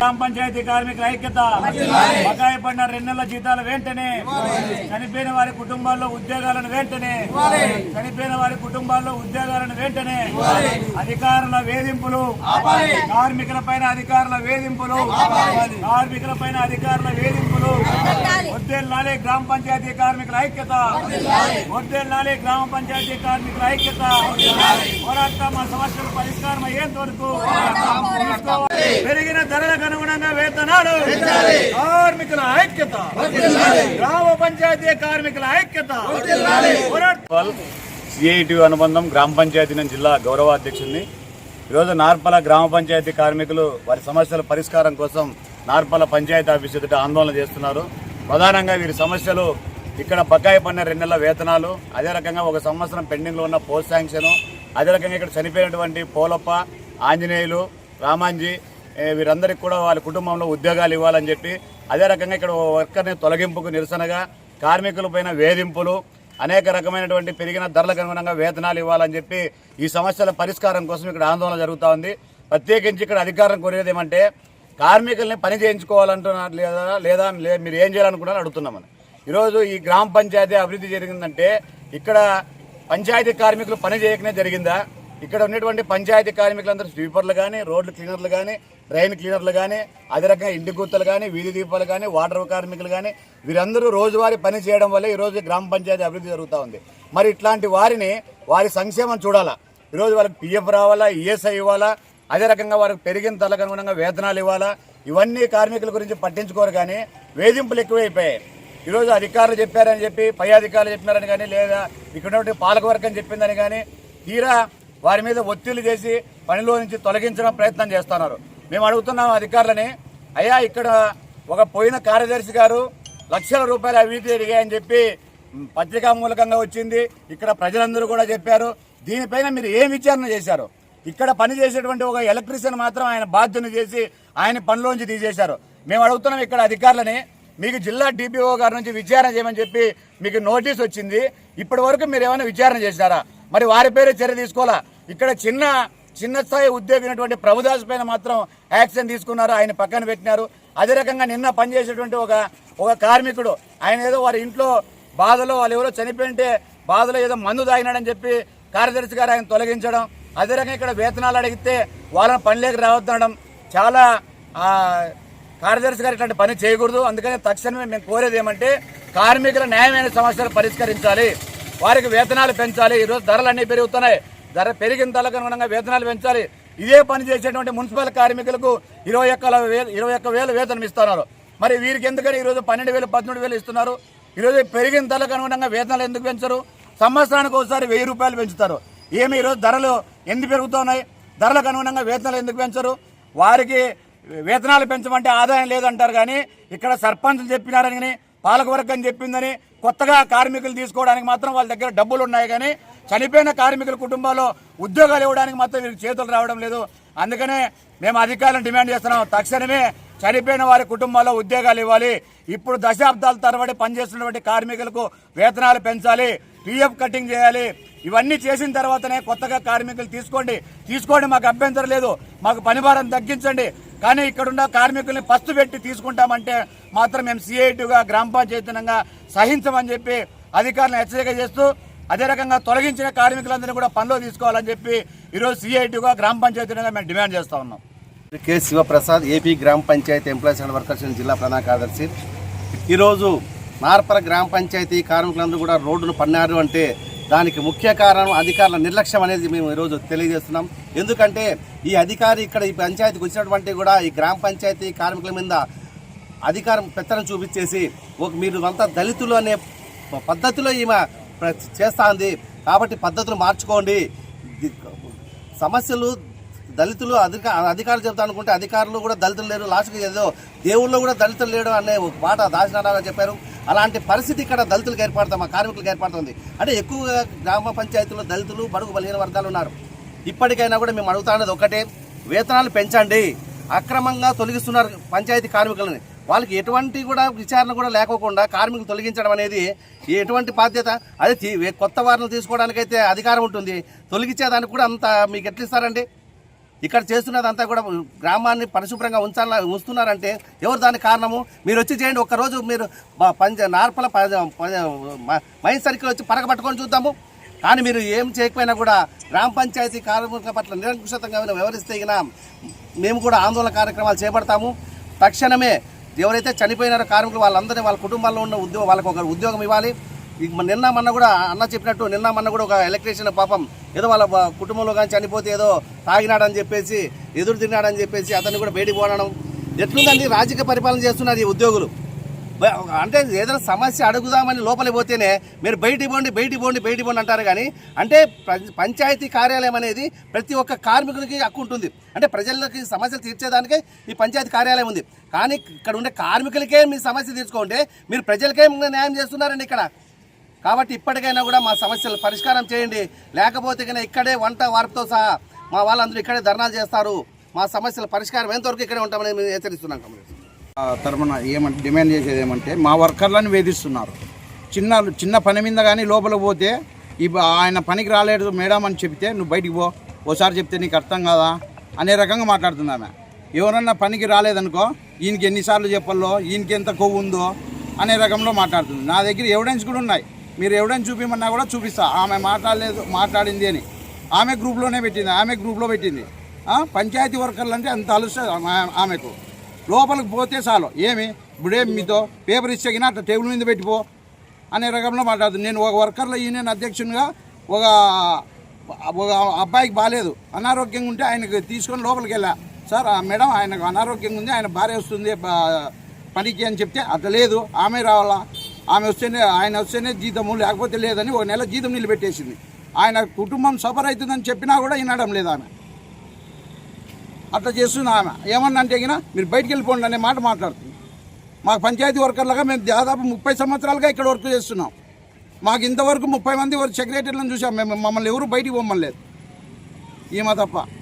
గ్రామ పంచాయతీ కార్మికుల ఐక్యత. బకాయి పడిన రెండు నెలల జీతాలు వెంటనే. చనిపోయిన వారి కుటుంబాల్లో ఉద్యోగాలను వెంటనే. చనిపోయిన వారి కుటుంబాల్లో ఉద్యోగాలను వెంటనే. అధికారుల వేధింపులు. కార్మికుల పైన అధికారుల వేధింపులు. కార్మికుల పైన అధికారుల వేధింపులు. వద్దేళ్ళాలి గ్రామ పంచాయతీ కార్మికుల ఐక్యత. వద్దేళ్ళాలి గ్రామ పంచాయతీ కార్మికుల ఐక్యత. పోరాటం మా సమస్యలు పరిష్కారం అయ్యేంత వరకు. పెరిగిన ధరల అనుగుణంగా వేతనాలు. కార్మికుల ఐక్యత. గ్రామ పంచాయతీ కార్మికుల ఐక్యత. సిఐటి అనుబంధం గ్రామ పంచాయతీ నుంచి జిల్లా గౌరవాధ్యక్షుడిని. ఈరోజు నార్పల గ్రామ పంచాయతీ కార్మికులు వారి సమస్యల పరిష్కారం కోసం నార్పల పంచాయతీ ఆఫీస్ ఎదుట ఆందోళన చేస్తున్నారు. ప్రధానంగా వీరి సమస్యలు ఇక్కడ బకాయి పడిన రెండు నెలల వేతనాలు అదే రకంగా ఒక సంవత్సరం పెండింగ్లో ఉన్న పోస్ట్ శాంక్షన్ అదే రకంగా ఇక్కడ చనిపోయినటువంటి పోలప్ప ఆంజనేయులు రామాంజీ వీరందరికీ కూడా వాళ్ళ కుటుంబంలో ఉద్యోగాలు ఇవ్వాలని చెప్పి అదే రకంగా ఇక్కడ వర్కర్ని తొలగింపుకు నిరసనగా కార్మికులపైన వేధింపులు అనేక రకమైనటువంటి పెరిగిన ధరలకు అనుగుణంగా వేతనాలు ఇవ్వాలని చెప్పి ఈ సమస్యల పరిష్కారం కోసం ఇక్కడ ఆందోళన జరుగుతూ ఉంది. ప్రత్యేకించి ఇక్కడ అధికారం కోరేది ఏమంటే కార్మికుల్ని పని చేయించుకోవాలంటున్నారు లేదా లేదా లే- మీరు ఏం చేయాలనుకున్నారని అడుగుతున్నామని ఈరోజు ఈ గ్రామ పంచాయతీ అభివృద్ధి జరిగిందంటే ఇక్కడ పంచాయతీ కార్మికులు పని చేయకనే జరిగిందా? ఇక్కడ ఉన్నటువంటి పంచాయతీ కార్మికులందరూ స్వీపర్లు కానీ రోడ్లు క్లీనర్లు కానీ డ్రైన్ క్లీనర్లు కానీ అదే రకంగా ఇంటి గుర్తలు కానీ వీధి దీపాలు కానీ వాటర్ కార్మికులు కానీ వీరందరూ రోజువారీ పని చేయడం వల్ల ఈరోజు గ్రామ పంచాయతీ అభివృద్ధి జరుగుతూ ఉంది. మరి ఇట్లాంటి వారిని వారి సంక్షేమం చూడాలా? ఈరోజు వాళ్ళకి పిఎఫ్ రావాలా ఈఎస్ఐ ఇవ్వాలా? అదే రకంగా వారికి పెరిగిన తలకు అనుగుణంగా వేతనాలు ఇవ్వాలా? ఇవన్నీ కార్మికుల గురించి పట్టించుకోరు కానీ వేధింపులు ఎక్కువైపోయాయి. ఈరోజు అధికారులు చెప్పారని చెప్పి పై అధికారులు చెప్పినారని కానీ లేదా ఇక్కడ ఉన్నటువంటి పాలకవర్గం చెప్పిందని కానీ తీరా వారి మీద ఒత్తిళ్ళు చేసి పనిలో నుంచి తొలగించడం ప్రయత్నం చేస్తున్నారు. మేము అడుగుతున్నాం అధికారులని అయ్యా ఇక్కడ ఒక పోయిన కార్యదర్శి గారు లక్షల రూపాయలు అవినీతి జరిగాయని చెప్పి పత్రికా మూలకంగా వచ్చింది. ఇక్కడ ప్రజలందరూ కూడా చెప్పారు. దీనిపైన మీరు ఏం విచారణ చేశారు? ఇక్కడ పని చేసేటువంటి ఒక ఎలక్ట్రీషియన్ మాత్రం ఆయన బాధ్యతను చేసి ఆయన పనిలోంచి తీసేశారు. మేము అడుగుతున్నాం ఇక్కడ అధికారులని మీకు జిల్లా డిపిఓ గారి నుంచి విచారణ చేయమని చెప్పి మీకు నోటీస్ వచ్చింది. ఇప్పటి వరకు మీరు ఏమైనా విచారణ చేశారా? మరి వారి పేరే చర్య తీసుకోవాలా? ఇక్కడ చిన్న చిన్న స్థాయి ఉద్యోగినటువంటి ప్రభుదాస్ పైన మాత్రం యాక్షన్ తీసుకున్నారు. ఆయన పక్కన పెట్టినారు. అదే రకంగా నిన్న పనిచేసేటువంటి ఒక ఒక కార్మికుడు ఆయన ఏదో వారి ఇంట్లో బాధలో వాళ్ళు ఎవరో చనిపోయింటే బాధలో ఏదో మందు తాగినాడని చెప్పి కార్యదర్శి గారు ఆయన తొలగించడం అదే రకంగా ఇక్కడ వేతనాలు అడిగితే వాళ్ళని పనిలోకి రావద్దనడం చాలా కార్యదర్శి గారు ఇట్లాంటి పని చేయకూడదు. అందుకని తక్షణమే మేము కోరేది ఏమంటే కార్మికుల న్యాయమైన సమస్యలు పరిష్కరించాలి. వారికి వేతనాలు పెంచాలి. ఈరోజు ధరలు అన్నీ పెరుగుతున్నాయి. ధర పెరిగిన ధరలకు అనుగుణంగా వేతనాలు పెంచాలి. ఇదే పని చేసేటువంటి మున్సిపల్ కార్మికులకు ఇరవై ఒక్క వేలు ఇరవై ఒక్క వేలు వేతనం ఇస్తున్నారు. మరి వీరికి ఎందుకని ఈరోజు పన్నెండు వేలు పదమూడు వేలు ఇస్తున్నారు? ఈరోజు పెరిగిన ధరలకు అనుగుణంగా వేతనాలు ఎందుకు పెంచరు? సంవత్సరానికి ఒకసారి వెయ్యి రూపాయలు పెంచుతారు. ఏమి ఈరోజు ధరలు ఎందుకు పెరుగుతున్నాయి? ధరలకు అనుగుణంగా వేతనాలు ఎందుకు పెంచరు? వారికి వేతనాలు పెంచమంటే ఆదాయం లేదంటారు కానీ ఇక్కడ సర్పంచ్లు చెప్పినారని కానీ పాలకవర్గం చెప్పిందని కొత్తగా కార్మికులు తీసుకోవడానికి మాత్రం వాళ్ళ దగ్గర డబ్బులు ఉన్నాయి కానీ చనిపోయిన కార్మికుల కుటుంబాల్లో ఉద్యోగాలు ఇవ్వడానికి మాత్రం వీరికి చేతులు రావడం లేదు. అందుకనే మేము అధికారులను డిమాండ్ చేస్తున్నాం. తక్షణమే చనిపోయిన వారి కుటుంబాల్లో ఉద్యోగాలు ఇవ్వాలి. ఇప్పుడు దశాబ్దాల తరబడి పనిచేస్తున్నటువంటి కార్మికులకు వేతనాలు పెంచాలి. పిఎఫ్ కటింగ్ చేయాలి. ఇవన్నీ చేసిన తర్వాతనే కొత్తగా కార్మికులు తీసుకోండి. తీసుకోండి మాకు అభ్యంతరం లేదు. మాకు పనిభారం తగ్గించండి. కానీ ఇక్కడున్న కార్మికుల్ని పస్తు పెట్టి తీసుకుంటామంటే మాత్రం మేము సిఐటిగా గ్రామ పంచాయతీనంగా సహించమని చెప్పి అధికారులను హెచ్చరిక చేస్తూ అదే రకంగా తొలగించిన కార్మికులందరినీ కూడా పనిలో తీసుకోవాలని చెప్పి ఈరోజు సిఐటిగా గ్రామ పంచాయతీనంగా మేము డిమాండ్ చేస్తా ఉన్నాం. కె శివప్రసాద్ ఏపీ గ్రామ పంచాయతీ ఎంప్లాయీస్ అండ్ వర్కర్స్ జిల్లా ప్రధాన కార్యదర్శి. ఈరోజు మార్పర గ్రామ పంచాయతీ కార్మికులందరూ కూడా రోడ్డును పన్నారు అంటే దానికి ముఖ్య కారణం అధికారుల నిర్లక్ష్యం అనేది మేము ఈరోజు తెలియజేస్తున్నాం. ఎందుకంటే ఈ అధికారి ఇక్కడ ఈ పంచాయతీకి వచ్చినటువంటి కూడా ఈ గ్రామ పంచాయతీ కార్మికుల మీద అధికారం పెత్తనం చూపించేసి ఒక మీరు అంతా దళితులు అనే పద్ధతిలో ఈమె చేస్తా ఉంది కాబట్టి పద్ధతులు మార్చుకోండి. సమస్యలు దళితులు అధిక అధికారులు చెప్తా అనుకుంటే అధికారులు కూడా దళితులు లేరు. లాస్ట్కి ఏదో దేవుళ్ళు కూడా దళితులు లేడు అనే మాట దాచినారావు చెప్పారు. అలాంటి పరిస్థితి ఇక్కడ దళితులకు ఏర్పడతాం మా కార్మికులకు ఏర్పడుతుంది. అంటే ఎక్కువగా గ్రామ పంచాయతీలో దళితులు బడుగు బలహీన వర్గాలు ఉన్నారు. ఇప్పటికైనా కూడా మేము అడుగుతాన్నది ఒకటే వేతనాలు పెంచండి. అక్రమంగా తొలగిస్తున్నారు పంచాయతీ కార్మికులని. వాళ్ళకి ఎటువంటి కూడా విచారణ కూడా లేకోకుండా కార్మికులు తొలగించడం అనేది ఎటువంటి బాధ్యత? అదే కొత్త వారిని తీసుకోవడానికైతే అధికారం ఉంటుంది. తొలగించేదానికి కూడా అంత మీకు ఎట్లా ఇస్తారండి? ఇక్కడ చేస్తున్నదంతా కూడా గ్రామాన్ని పరిశుభ్రంగా ఉంచాల ఉంచుతున్నారంటే ఎవరు దానికి కారణము? మీరు వచ్చి చేయండి ఒక్కరోజు మీరు బ- నార్పల మ- మైన్ సర్కిల్ వచ్చి పరగబట్టుకొని చూద్దాము. కానీ మీరు ఏం చేయకపోయినా కూడా గ్రామ పంచాయతీ కార్మికుల పట్ల నిరంకుశతంగా వ్యవహరిస్తే మేము కూడా ఆందోళన కార్యక్రమాలు చేపడతాము. తక్షణమే ఎవరైతే చనిపోయినారో కార్మికులు వాళ్ళందరినీ వాళ్ళ కుటుంబాల్లో ఉన్న ఉద్యోగం వాళ్ళకు ఒక ఉద్యోగం ఇవ్వాలి. నిన్న మొన్న కూడా అన్న చెప్పినట్టు నిన్న మొన్న కూడా ఒక ఎలక్ట్రీషియన్ పాపం ఏదో వాళ్ళ కుటుంబంలో కానీ చనిపోతే ఏదో తాగినాడని చెప్పేసి ఎదురు తిన్నాడని చెప్పేసి అతన్ని కూడా బయటికి పోవడం ఎట్లుందండి రాజకీయ పరిపాలన చేస్తున్నారు ఈ ఉద్యోగులు? అంటే ఏదైనా సమస్య అడుగుదామని లోపలి పోతేనే మీరు బయటికి పోండి బయటికి పోండి బయటికి పోండి అంటారు కానీ అంటే పంచాయతీ కార్యాలయం అనేది ప్రతి ఒక్క కార్మికులకి హక్కు ఉంటుంది. అంటే ప్రజలకి సమస్యలు తీర్చేదానికే ఈ పంచాయతీ కార్యాలయం ఉంది. కానీ ఇక్కడ ఉండే కార్మికులకే మీ సమస్య తీర్చుకోండి మీరు ప్రజలకే న్యాయం చేస్తున్నారండి ఇక్కడ. కాబట్టి ఇప్పటికైనా కూడా మా సమస్యలు పరిష్కారం చేయండి. లేకపోతే కనుక ఇక్కడే వంట వార్పుతో సహా మా వాళ్ళందరూ ఇక్కడే ధర్నాలు చేస్తారు. మా సమస్యల పరిష్కారం ఎంతవరకు ఇక్కడే ఉంటామని మేము హెచ్చరిస్తున్నాం కమలేష్. ఆ ఏమంటే డిమాండ్ చేసేది ఏమంటే మా వర్కర్లను వేధిస్తున్నారు. చిన్న చిన్న పని మీద కానీ లోపల పోతే ఈ ఆయన పనికి రాలేడు మేడం అని చెప్తే నువ్వు బయటికి పో ఓసారి చెప్తే నీకు అర్థం కాదా? అనే రకంగా మాట్లాడుతుంది ఆమె. ఎవరన్నా పనికి రాలేదనుకో ఈయనకి ఎన్నిసార్లు చెప్పాలో ఈయనకి ఎంత కొవ్వు ఉందో? అనే రకంలో మాట్లాడుతుంది. నా దగ్గర ఎవిడెన్స్ కూడా ఉన్నాయి. మీరు ఎవడని చూపించమన్నా కూడా చూపిస్తా. ఆమె మాట్లాడలేదు మాట్లాడింది అని. ఆమె గ్రూప్లోనే పెట్టింది ఆమె గ్రూప్లో పెట్టింది. పంచాయతీ వర్కర్లు అంటే అంత అలుస్తుంది ఆమెకు. లోపలికి పోతే చాలు. ఏమి? ఇప్పుడే మీతో? పేపర్ ఇచ్చేగిన అట్లా టేబుల్ మీద పెట్టిపో అనే రకంలో మాట్లాడుతుంది. నేను ఒక వర్కర్ల యూనియన్ అధ్యక్షునిగా ఒక ఒక అబ్బాయికి బాగాలేదు అనారోగ్యంగా ఉంటే ఆయనకు తీసుకొని లోపలికి వెళ్ళా. సార్ ఆ మేడం ఆయనకు అనారోగ్యంగా ఉంది ఆయన భార్య వస్తుంది పనికి అని చెప్తే అట్లా లేదు. ఆమె రావాలా? ఆమె వస్తేనే ఆయన వస్తేనే జీతము లేకపోతే లేదని ఒక నెల జీతం నిలబెట్టేసింది. ఆయన కుటుంబం సఫర్ అవుతుందని చెప్పినా కూడా వినడం లేదు ఆమె. అట్లా చేస్తుంది ఆమె. ఏమన్నా అంటే మీరు బయటికి వెళ్ళిపోండి అనే మాట మాట్లాడుతుంది. మాకు పంచాయతీ వర్కర్లుగా మేము దాదాపు ముప్పై సంవత్సరాలుగా ఇక్కడ వర్క్ చేస్తున్నాం. మాకు ఇంతవరకు ముప్పై మంది సెక్రటరీలను చూసాం. మేము మమ్మల్ని ఎవరు బయటికి పొమ్మలేదు ఈమె తప్ప.